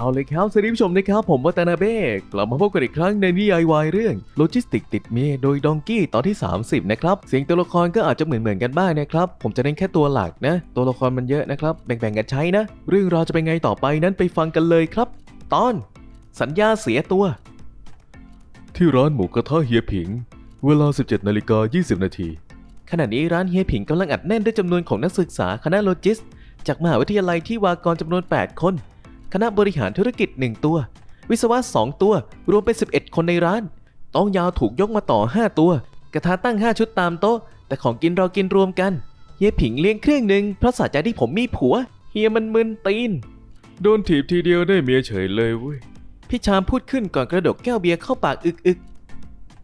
เอาเลยครับสวัสดีผู้ชมนะครับผมวัตนาเบ้กลับมาพบกันอีกครั้งในนิยายวายเรื่องโลจิสติกติดเมียโดยดองกี้ตอนที่ 30 นะครับ เสียงตัวละครก็อาจจะเหมือนเหมือนๆกันบ้างนะครับ ผมจะเน้นแค่ตัวหลักนะ ตัวละครมันเยอะนะครับ แบ่งๆกันใช้นะ เรื่องราวจะเป็นไงต่อไปนั้นไปฟังกันเลยครับ ตอน สัญญาเสียตัว ที่ร้านหมูกระทะเฮียผิง เวลา 17นาฬิกา20 นาทีขณะนี้ร้านเฮียผิงกำลังอัดแน่นด้วยจำนวนของนักศึกษาคณะโลจิส จากมหาวิทยาลัยที่วากรจำนวน 8 คน คณะบริหารธุรกิจ 1 ตัว วิศวะ 2 ตัว รวมเป็น 11 คนในร้านโต๊ะยาวถูกยกมาต่อ 5 ตัว กระทะตั้ง 5 ชุดตามโต๊ะ แต่ของกินเรากินรวมกัน เฮียผิงเลี้ยงเครื่องหนึ่งเพราะสะใจที่ผมมีผัว เฮียมันมึนตีน โดนถีบทีเดียวได้เมียเฉยเลยเว้ย พี่ชามพูดขึ้นก่อนกระดกแก้วเบียร์เข้าปากอึกอึก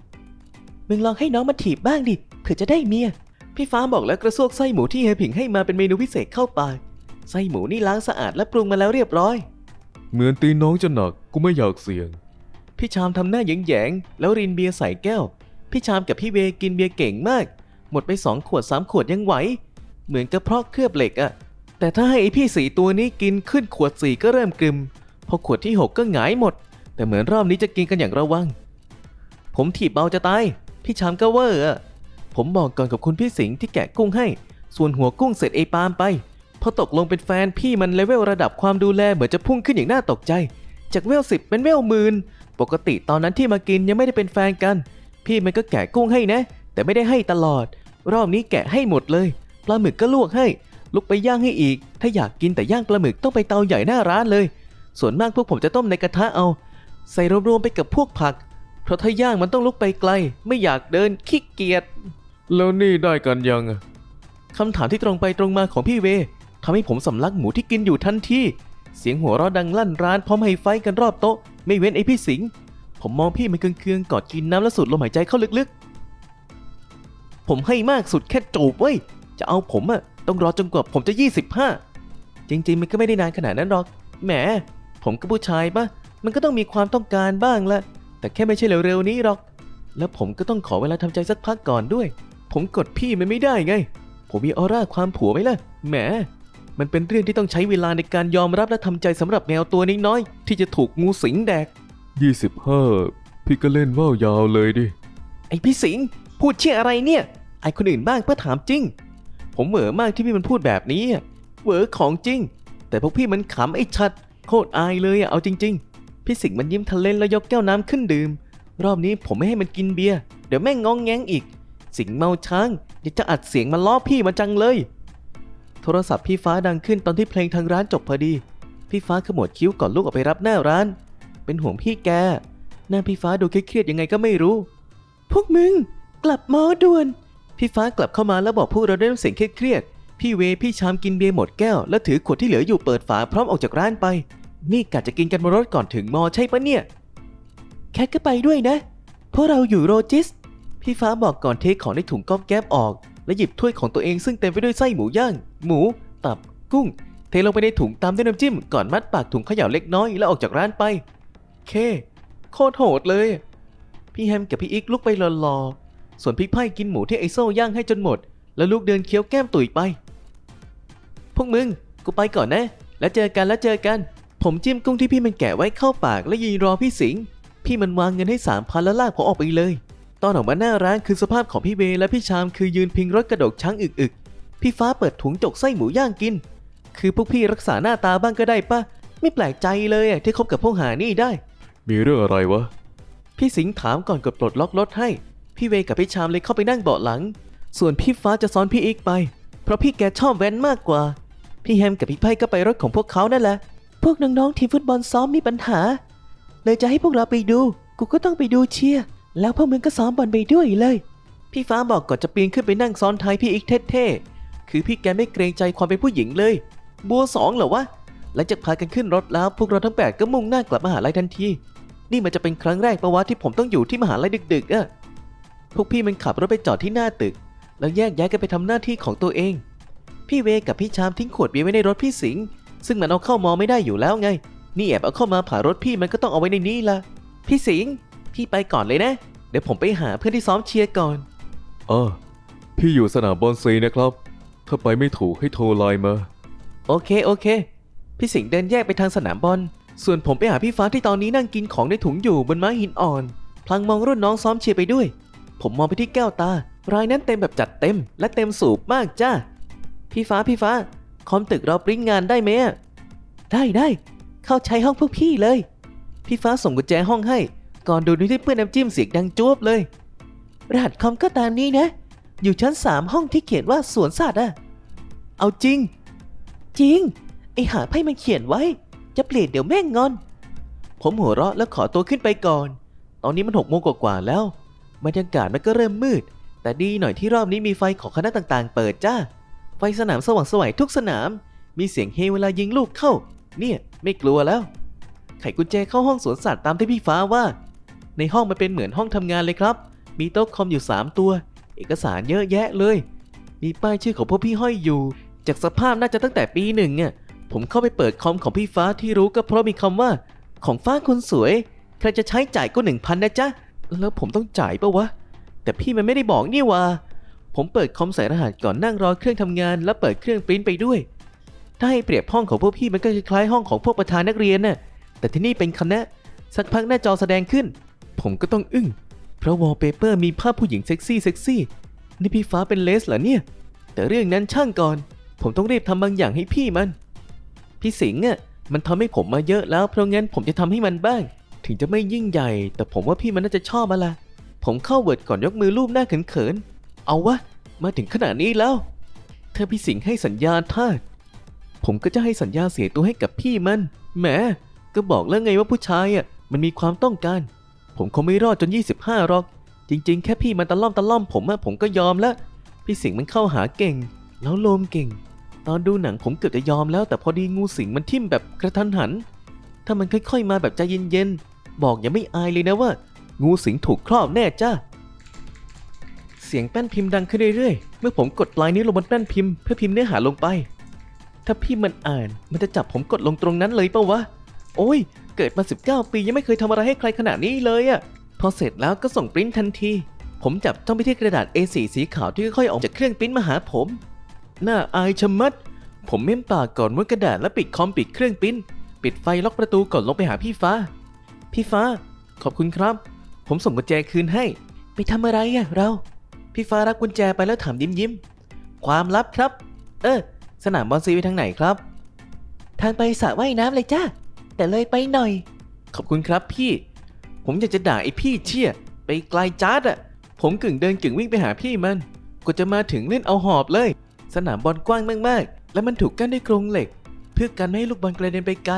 ๆมึงลองให้น้องมาถีบบ้างดิเผื่อจะได้เมีย พี่ฟ้าบอกแล้วกระซวกไส้หมูที่เฮียผิงให้มาเป็นเมนูพิเศษเข้าปาก ไส้หมูนี่ล้างสะอาดและปรุงมาแล้วเรียบร้อย เหมือนตีน้องจะหนักกูไม่อยากเสี่ยง พี่ชามทำหน้าแยงๆแล้วรินเบียร์ใส่แก้ว พี่ชามกับพี่เวกินเบียร์เก่งมาก หมดไปสองขวดสามขวดยังไหว เหมือนกระเพาะเคลือบเหล็กอะแต่ถ้าให้ไอพี่สีตัวนี้กินขึ้นขวดสี่ก็เริ่มกรึมพอขวดที่หกก็หงายหมด แต่เหมือนรอบนี้จะกินกันอย่างระวัง ผมถีบเบาจะตาย พี่ชามก็เวอร์อะผมบอกก่อนกับคุณพี่สิงห์ที่แกะกุ้งให้ ส่วนหัวกุ้งเสร็จไอปาล์มไป พอตกลงเป็นแฟนพี่มันเลเวลระดับความดูแลเหมือนจะพุ่งขึ้นอย่างน่าตกใจ จากเวลสิบเป็นเวลหมื่นปกติตอนนั้นที่มากินยังไม่ได้เป็นแฟนกัน พี่มันก็แกะกุ้งให้นะ แต่ไม่ได้ให้ตลอด รอบนี้แกะให้หมดเลยปลาหมึกก็ลวกให้ ลุกไปย่างให้อีก ถ้าอยากกินแต่ย่างปลาหมึกต้องไปเตาใหญ่หน้าร้านเลย ส่วนมากพวกผมจะต้มในกระทะเอา ใส่รวมๆไปกับพวกผัก เพราะถ้าย่างมันต้องลุกไปไกล ไม่อยากเดินขี้เกียจแล้วนี่ได้กันยังคำถามที่ตรงไปตรงมาของพี่เว ทำให้ผมสำลักหมูที่กินอยู่ทันทีเสียงหัวเราะดังลั่นร้านพร้อมไฮไฟกันรอบโต๊ะ ไม่เว้นไอพี่สิงห์ผมมองพี่มันเคืองๆกอดกินน้ำแล้วสูดลมหายใจเข้าลึกๆ ผมให้มากสุดแค่จูบเว้ย จะเอาผมอะต้องรอจนกว่าผมจะ 25 จริงๆ มันก็ไม่ได้นานขนาดนั้นหรอก แหม ผมก็ผู้ชายปะมันก็ต้องมีความต้องการบ้างละ แต่แค่ไม่ใช่เร็วๆนี้หรอก แล้วผมก็ต้องขอเวลาทำใจสักพักก่อนด้วย ผมกดพี่มันไม่ได้ไง ผมมีออร่าความผัวไหมล่ะ แหม มันเป็นเรื่องที่ต้องใช้เวลาในการยอมรับและทำใจสำหรับแมวตัวน้อยๆที่จะถูกงูสิงแดก 25 พี่ก็เล่นว่าวยาวเลยดิ ไอพี่สิงห์พูดเชี่ยอะไรเนี่ย ไอคนอื่นบ้างเพื่อถามจริง ผมเหวอมากที่พี่มันพูดแบบนี้อะเหวอของจริง แต่พวกพี่มันขำไอ้ชัด โคตรอายเลยอะเอาจริง ๆ พี่สิงห์มันยิ้มทะเลนแล้วยกแก้วน้ำขึ้นดื่ม รอบนี้ผมไม่ให้มันกินเบียร์เดี๋ยวแม่งงองแงงอีก สิงห์เมาช้างเดี๋ยวจะอัดเสียงมาล้อพี่มาจังเลย โทรศัพท์พี่ฟ้าดังขึ้นตอนที่เพลงทางร้านจบพอดี พี่ฟ้าขมวดคิ้วก่อนลุกออกไปรับหน้าร้าน เป็นห่วงพี่แก หน้าพี่ฟ้าดูเครียดๆยังไงก็ไม่รู้ พวกมึง กลับมอด่วน พี่ฟ้ากลับเข้ามาแล้วบอกพวกเราด้วยน้ำเสียงเครียดๆพี่เวพี่ชามกินเบียร์หมดแก้ว แล้วถือขวดที่เหลืออยู่เปิดฝาพร้อมออกจากร้านไป นี่กะจะกินกันบนรถก่อนถึงมอใช่ปะเนี่ย แคทก็ไปด้วยนะพวกเราอยู่โรจิส พี่ฟ้าบอกก่อนเทของในถุงก๊อบแก๊บออก และหยิบถ้วยของตัวเองซึ่งเต็มไปด้วยไส้หมูย่าง หมู ตับ กุ้ง เทลงไปในถุงตามด้วยน้ำจิ้ม ก่อนมัดปากถุงเขย่าเล็กน้อยแล้วออกจากร้านไป เค โคตรโหดเลย พี่แฮมกับพี่อีกลุกไปรอๆส่วนพี่ไพ่กินหมูที่ไอโซ่ย่างให้จนหมด แล้วลูกเดินเคี้ยวแก้มตุ๋ยไป พวกมึง กูไปก่อนนะ แล้วเจอกันแล้วเจอกัน ผมจิ้มกุ้งที่พี่มันแกะไว้เข้าปาก และยืนรอพี่สิง พี่มันวางเงินให้สามพันแล้วลากผมออกไปเลย ตอนออกมาหน้าร้านคือสภาพของพี่เวและพี่ชามคือยืนพิงรถกระดกช้างอึกๆ พี่ฟ้าเปิดถุงจกไส้หมูย่างกิน คือพวกพี่รักษาหน้าตาบ้างก็ได้ปะไม่แปลกใจเลยอะที่คบกับพวกหานี่ได้ มีเรื่องอะไรวะ พี่สิงห์ถามก่อนกดปลดล็อกรถให้ พี่เวกับพี่ชามเลยเข้าไปนั่งเบาะหลัง ส่วนพี่ฟ้าจะซ้อนพี่อีกไป เพราะพี่แกชอบแว้นมากกว่า พี่แฮมกับพี่ไพ่ก็ไปรถของพวกเขานั่นแหละ พวกน้องๆทีมฟุตบอลซ้อมมีปัญหา เลยจะให้พวกเราไปดู กูก็ต้องไปดูเชียร์ แล้วพวกมึงก็ซ้อมบอลไปด้วยเลย พี่ฟ้าบอกก่อนจะปีนขึ้นไปนั่งซ้อนท้ายพี่อีกเท่ๆ คือพี่แกไม่เกรงใจความเป็นผู้หญิงเลย บัวสองเหรอวะ หลังจากพากันขึ้นรถแล้วพวกเราทั้งแปดก็มุ่งหน้ากลับมหาลัยทันที นี่มันจะเป็นครั้งแรกปะวัติที่ผมต้องอยู่ที่มหาลัยดึกๆอะพวกพี่มันขับรถไปจอดที่หน้าตึก แล้วแยกย้ายกันไปทำหน้าที่ของตัวเอง พี่เวกับพี่ชามทิ้งขวดเบียร์ไว้ในรถพี่สิงห์ซึ่งมันเอาเข้ามอไม่ได้อยู่แล้วไง นี่แอบเอาเข้ามาผ่ารถพี่มันก็ต้องเอาไว้ในนี้ละพี่สิงห์ พี่ไปก่อนเลยนะ เดี๋ยวผมไปหาเพื่อนที่ซ้อมเชียร์ก่อน เออ พี่อยู่สนามบอลซีนะครับ ถ้าไปไม่ถูกให้โทรไลน์มา โอเคโอเค พี่สิงห์เดินแยกไปทางสนามบอล ส่วนผมไปหาพี่ฟ้าที่ตอนนี้นั่งกินของในถุงอยู่บนม้าหินอ่อน พลางมองรุ่นน้องซ้อมเชียร์ไปด้วย ผมมองไปที่แก้วตา รายนั้นเต็มแบบจัดเต็ม และเต็มสูบมากจ้า พี่ฟ้าพี่ฟ้า คอมตึกเราปริ้นงานได้ไหมอะได้ได้ เข้าใช้ห้องพวกพี่เลย พี่ฟ้าส่งกุญแจห้องให้ ก่อนดูดูที่เพื่อนน้ำจิ้มเสียงดังจ้วบเลย รหัสคอมก็ตามนี้นะ อยู่ชั้นสามห้องที่เขียนว่าสวนสัตว์อะเอาจริง จริง ไอหาไพ่มันเขียนไว้ จะเปลี่ยนเดี๋ยวแม่งงอน ผมหัวเราะแล้วขอตัวขึ้นไปก่อน ตอนนี้มันหกโมงกว่าๆแล้วบรรยากาศมันก็เริ่มมืด แต่ดีหน่อยที่รอบนี้มีไฟของคณะต่างๆ เปิดจ้า ไฟสนามสว่างสวยทุกสนาม มีเสียงเฮเวลายิงลูกเข้า เนี่ยไม่กลัวแล้ว ไขกุญแจเข้าห้องสวนสัตว์ตามที่พี่ฟ้าว่า ในห้องมันเป็นเหมือนห้องทำงานเลยครับ มีโต๊ะคอมอยู่ 3 ตัว เอกสารเยอะแยะเลย มีป้ายชื่อของพวกพี่ห้อยอยู่ จากสภาพน่าจะตั้งแต่ปีหนึ่งอะผมเข้าไปเปิดคอมของพี่ฟ้าที่รู้ก็เพราะมีคำว่า ของฟ้าคนสวย ใครจะใช้จ่ายก็หนึ่งพันนะจ๊ะ แล้วผมต้องจ่ายปะวะ แต่พี่มันไม่ได้บอกนี่ว่า ผมเปิดคอมใส่รหัสก่อนนั่งรอเครื่องทำงาน แล้วเปิดเครื่องปริ้นไปด้วย ถ้าให้เปรียบห้องของพวกพี่มันก็คล้ายห้องของพวกประธานนักเรียนน่ะ แต่ที่นี่เป็นคณะ สักพักหน้าจอแสดงขึ้น ผมก็ต้องอึ้ง เพราะวอลเปเปอร์มีภาพผู้หญิงเซ็กซี่เซ็กซี่ นี่พี่ฟ้าเป็นเลสเหรอเนี่ย แต่เรื่องนั้นช่างก่อน ผมต้องรีบทำบางอย่างให้พี่มัน พี่สิงห์อะมันทำให้ผมมาเยอะแล้ว เพราะงั้นผมจะทำให้มันบ้าง ถึงจะไม่ยิ่งใหญ่ แต่ผมว่าพี่มันน่าจะชอบมาละผมเข้าเวิร์ดก่อนยกมือรูปหน้าเขินๆ เอาวะ มาถึงขนาดนี้แล้วเธอพี่สิงห์ให้สัญญาทาผมก็จะให้สัญญาเสียตัวให้กับพี่มัน แหม ก็บอกแล้วไงว่าผู้ชายอะ มันมีความต้องการ ผมคงไม่รอดจน 25หรอก จริง ๆ แค่พี่มันตะล่อมตะล่อมผมอะผมก็ยอมแล้ว พี่สิงห์มันเข้าหาเก่ง แล้วโลมเก่ง ตอนดูหนังผมเกือบจะยอมแล้ว แต่พอดีงูสิงมันทิ่มแบบกระทันหัน ถ้ามันค่อยๆ มาแบบใจเย็นๆ บอกอย่าไม่อายเลยนะว่า งูสิงถูกครอบแน่จ้าเสียงแป้นพิมพ์ดังขึ้นเรื่อยๆ เมื่อผมกดลายนิ้วลงบนแป้นพิมพ์เพื่อพิมพ์เนื้อหาลงไป ถ้าพี่มันอ่านมันจะจับผมกดลงตรงนั้นเลยเปล่าวะ โอ้ย เกิดมา 19 ปียังไม่เคยทำอะไรให้ใครขนาดนี้เลยอะพอเสร็จแล้วก็ส่งปริ้นทันที ผมจับจ้องไปที่กระดาษ A4 สีขาวที่ค่อยๆออกจากเครื่องปริ้นมาหาผมน่าอายชะมัด ผมเม้มปากก่อนว่ากระดาษแล้วปิดคอมปิดเครื่องปริ้น ปิดไฟล็อกประตูก่อนลงไปหาพี่ฟ้า พี่ฟ้า ขอบคุณครับ ผมส่งกุญแจคืนให้ ไปทำอะไรอะเรา พี่ฟ้ารับกุญแจไปแล้วถามยิ้มยิ้มๆความลับครับ เออ สนามบอลซีไปทางไหนครับ ทางไปสระว่ายน้ำเลยจ้า แต่เลยไปหน่อย ขอบคุณครับพี่ ผมอยากจะด่าไอ้พี่เชี่ยไปไกลจ้าดอะผมกึ่งเดินกึ่งวิ่งไปหาพี่มันกว่าจะมาถึงเล่นเอาหอบเลย สนามบอลกว้างมากๆ และมันถูกกั้นด้วยกรงเหล็ก เพื่อกันไม่ให้ลูกบอลกระเด็นไปไกล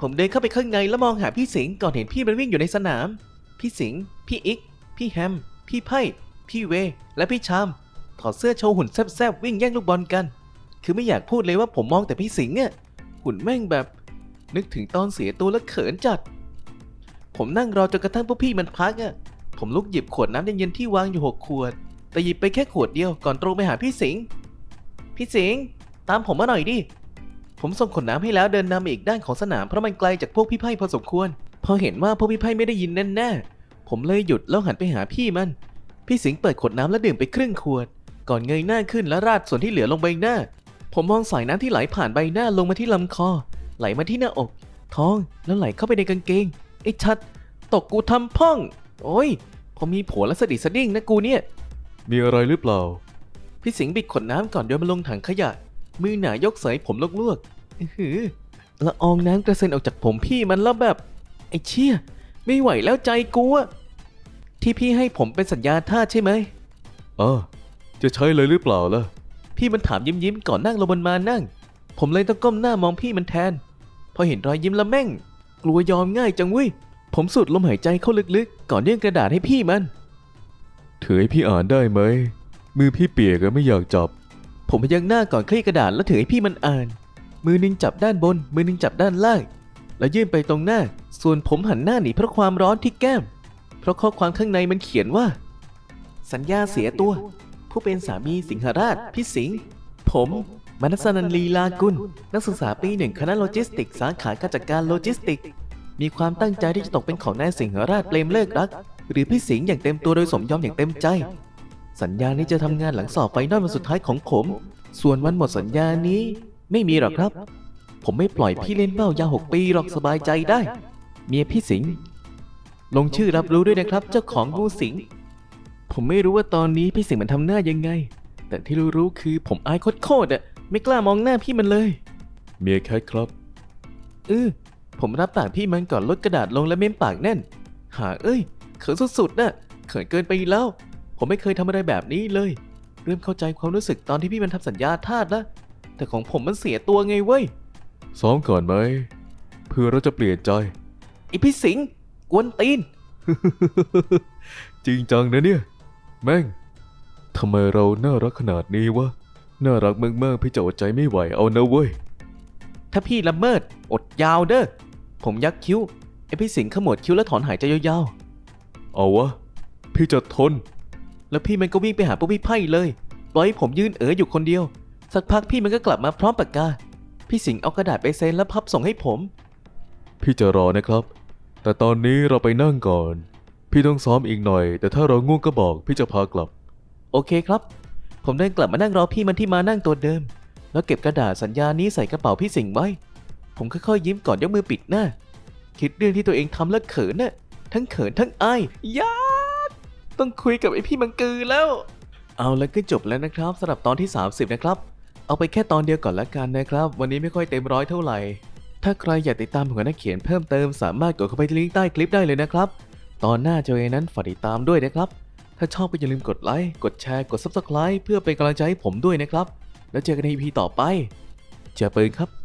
ผมเดินเข้าไปข้างในแล้วมองหาพี่สิงห์ก่อนเห็นพี่มันวิ่งอยู่ในสนาม พี่สิงห์พี่อิก พี่แฮม พี่ไพ่ พี่เว และพี่ชามถอดเสื้อโชว์หุ่นแซบๆวิ่งแย่งลูกบอลกัน คือไม่อยากพูดเลยว่าผมมองแต่พี่สิงห์อะหุ่นแม่งแบบ นึกถึงตอนเสียตัวแล้วเขินจัด ผมนั่งรอจนกระทั่งพวกพี่มันพักอะผมลุกหยิบขวดน้ำเย็นๆที่วางอยู่หกขวด แต่หยิบไปแค่ขวดเดียวก่อนตรงไปหาพี่สิงห์พี่สิงห์ตามผมมาหน่อยดิ ผมส่งขวดน้ำให้แล้วเดินนำอีกด้านของสนามเพราะมันไกลจากพวกพี่ไพ่พอสมควร พอเห็นว่าพวกพี่ไพ่ไม่ได้ยินแน่ๆ ผมเลยหยุดแล้วหันไปหาพี่มัน พี่สิงห์เปิดขวดน้ำแล้วดื่มไปครึ่งขวด ก่อนเงยหน้าขึ้นแล้วราดส่วนที่เหลือลงใบหน้า ผมมองสายน้ำที่ไหลผ่านใบหน้าลงมาที่ลำคอ ไหลมาที่หน้าอก ท้องแล้วไหลเข้าไปในกางเกงไอ้ชัด ตกกูทำพ่อง โอ้ยพอมีผัวแล้วสะดิดสะดิ้งนะกูเนี่ย มีอะไรหรือเปล่า พี่สิงห์บิดขวดน้ำก่อนโยนมันลงถังขยะ มือหนายกเสยผมลวกๆอื้อหือละอองน้ำกระเซ็นออกจากผมพี่มันแล้วแบบ ไอ้เชี่ยไม่ไหวแล้วใจกูอะที่พี่ให้ผมเป็นสัญญาท่าสใช่ไหมอ่าจะใช้เลยหรือเปล่าล่ะ พี่มันถามยิ้มยิ้มๆก่อนนั่งลงบนมานั่ง ผมเลยต้องก้มหน้ามองพี่มันแทนพ อเห็นรอยยิ้มแล้วแม่ง กลัวยอมง่ายจังเว้ย ผมสูดลมหายใจเข้าลึกๆ ก่อนยื่นกระดาษให้พี่มัน ถือให้พี่อ่านได้ไหม มือพี่เปียกอะไม่อยากจับ ผมพยักหน้าก่อนคลี่กระดาษแล้วถือให้พี่มันอ่าน มือหนึงจับด้านบน มือหนึงจับด้านล่าง แล้วยื่นไปตรงหน้า ส่วนผมหันหน้าหนีเพราะความร้อนที่แก้ม เพราะข้อความข้างในมันเขียนว่า สัญญาเสียตัว ผู้เป็นสามีสิงหราชพี่สิงห์ผม มนัสนันลีลากุล นักศึกษาปีหนึ่งคณะโลจิสติก สาขาการจัดการโลจิสติก มีความตั้งใจที่จะตกเป็นของนายสิงห์ราชเปลมเลิกรัก หรือพี่สิงห์อย่างเต็มตัวโดยสมยอมอย่างเต็มใจ สัญญานี้จะทำงานหลังสอบไฟนอลวันสุดท้ายของผม ส่วนวันหมดสัญญานี้ไม่มีหรอกครับ ผมไม่ปล่อยพี่เล่นเบ้ายาหกปีหรอกสบายใจได้ เมียพี่สิงห์ลงชื่อรับรู้ด้วยนะครับ เจ้าของงูสิงห์ผมไม่รู้ว่าตอนนี้พี่สิงห์มันทำหน้ายังไง แต่ที่รู้ๆคือผมอายโคตรๆอะ ไม่กล้ามองหน้าพี่มันเลย เมียแคทครับ เออ ผมรับปากพี่มันก่อนลดกระดาษลงและเม้มปากแน่น หาเอ้ย เขินสุดๆน่ะ เขินเกินไปแล้ว ผมไม่เคยทำอะไรแบบนี้เลย เริ่มเข้าใจความรู้สึกตอนที่พี่มันทำสัญญาทาสแล้ว แต่ของผมมันเสียตัวไงเว้ย ซ้อมก่อนไหม เพื่อเราจะเปลี่ยนใจไอพี่สิงห์กวนตีน จริงจังนะเนี่ย แม่งทำไมเราน่ารักขนาดนี้วะ น่ารักมากๆพี่จะอดใจไม่ไหวเอานะเว้ย ถ้าพี่ละเมิด อดยาวเด้อ ผมยักคิ้ว ไอพี่สิงห์ขมวดคิ้วแล้วถอนหายใจยาวเอาวะ พี่จะทนๆแล้วพี่มันก็วิ่งไปหาปุ๊บพี่ไพ่เลย ปล่อยให้ผมยืนเอ๋ออยู่คนเดียว สักพักพี่มันก็กลับมาพร้อมปากกา พี่สิงห์เอากระดาษไปเซ็นแล้วพับส่งให้ผม พี่จะรอนะครับ แต่ตอนนี้เราไปนั่งก่อน พี่ต้องซ้อมอีกหน่อย แต่ถ้าเราง่วงก็บอกพี่จะพากลับ โอเคครับ ผมเดินกลับมานั่งรอพี่มันที่มานั่งตัวเดิม แล้วเก็บกระดาษสัญญานี้ใส่กระเป๋าพี่สิงห์ไว้ ผมค่อยๆยิ้มก่อนยกมือปิดหน้า คิดเรื่องที่ตัวเองทำแล้วเขินน่ะ ทั้งเขินทั้งอายยาดต้องคุยกับไอพี่มังกือแล้ว เอาแล้วก็จบแล้วนะครับสำหรับตอนที่ 30 นะครับ เอาไปแค่ตอนเดียวก่อนละกันนะครับ วันนี้ไม่ค่อยเต็มร้อยเท่าไหร่ ถ้าใครอยากติดตามผลงานนักเขียนเพิ่มเติมสามารถกดเข้าไปที่ลิงก์ใต้คลิปได้เลยนะครับ ตอนหน้าจะยังไงนั้นฝากติดตามด้วยนะครับ ถ้าชอบก็อย่าลืมกดไลค์ กดแชร์ กด Subscribe เพื่อเป็นกำลังใจให้ผมด้วยนะครับ แล้วเจอกันใน EP ต่อไป เจอปืนครับ